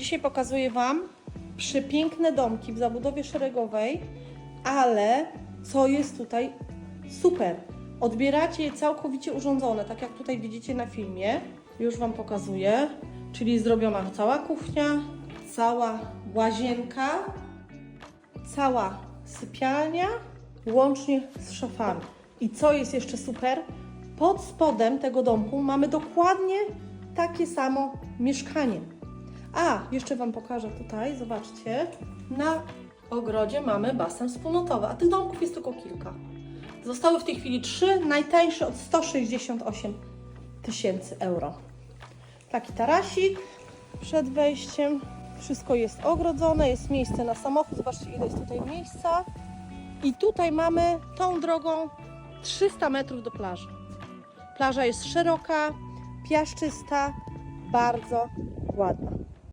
Dzisiaj pokazuję Wam przepiękne domki w zabudowie szeregowej, ale co jest tutaj super? Odbieracie je całkowicie urządzone, tak jak tutaj widzicie na filmie. Już Wam pokazuję. Czyli zrobiona cała kuchnia, cała łazienka, cała sypialnia, łącznie z szafami. I co jest jeszcze super? Pod spodem tego domku mamy dokładnie takie samo mieszkanie. A, jeszcze Wam pokażę tutaj, zobaczcie. Na ogrodzie mamy basen wspólnotowy, a tych domków jest tylko kilka. Zostały w tej chwili trzy, najtańsze od 168 tysięcy euro. Taki tarasik przed wejściem. Wszystko jest ogrodzone, jest miejsce na samochód. Zobaczcie, ile jest tutaj miejsca. I tutaj mamy tą drogą 300 metrów do plaży. Plaża jest szeroka, piaszczysta, bardzo ładna.